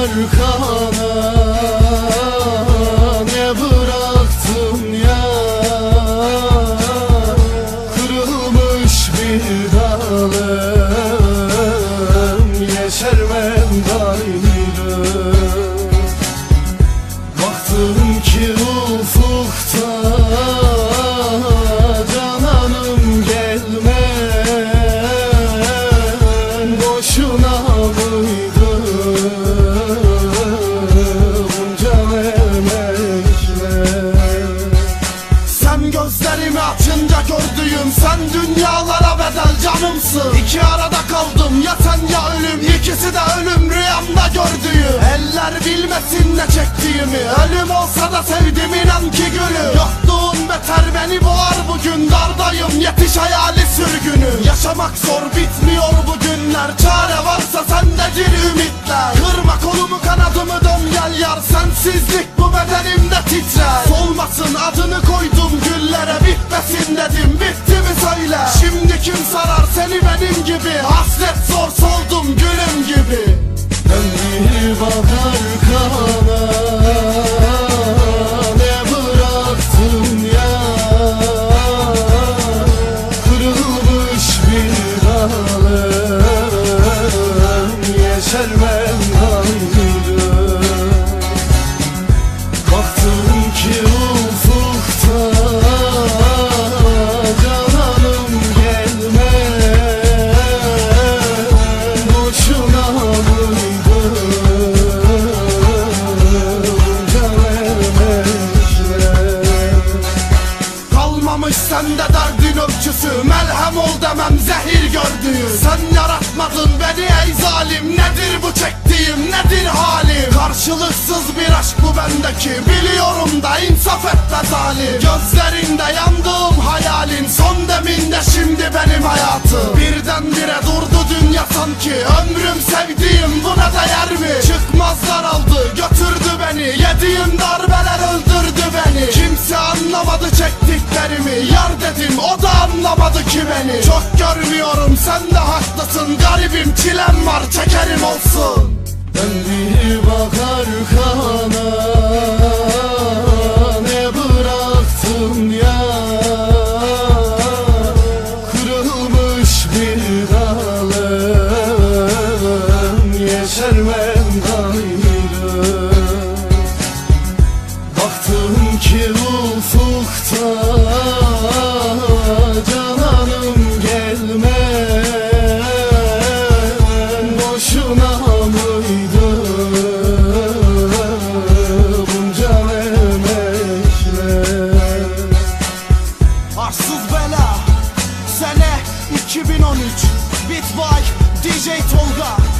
arkana Ne bıraktın ya? Kırılmış bir dalım Yeşermem gayrı Sen dünyalara bedel canımsın. İki arada kaldım ya sen ya ölüm. İkisi de ölüm rüyamda gördüğüm. Eller bilmesin ne çektiğimi. Ölüm olsa da sevdim inan ki gülüm. Yokluğun beter beni boğar bugün. Dardayım yetiş hayali sürgünü Yaşamak zor bitmiyor benim gibi Hasret zor soldum gülüm gibi. Ben bir çektiğim nedir halim Karşılıksız bir aşk bu bendeki. Biliyorum da insaf et be zalim. Gözlerinde yandığım hayalin Son deminde şimdi benim hayatım. Birdenbire durdu dünya sanki. Ömrüm sevdiğim buna değer mi? Çıkmazlar aldı götürdü beni. Yediğim darbeler öldürdü beni. Kimse anlamadı çektiklerimi. Yar dedim o da anlamadı ki beni. Çok görmüyorum sen de haklısın. Garibim çilem var çekerim olsun. Bir bakar kana Ne bıraktın ya? Kırılmış bir dalım Yeşermem DJ Tolga.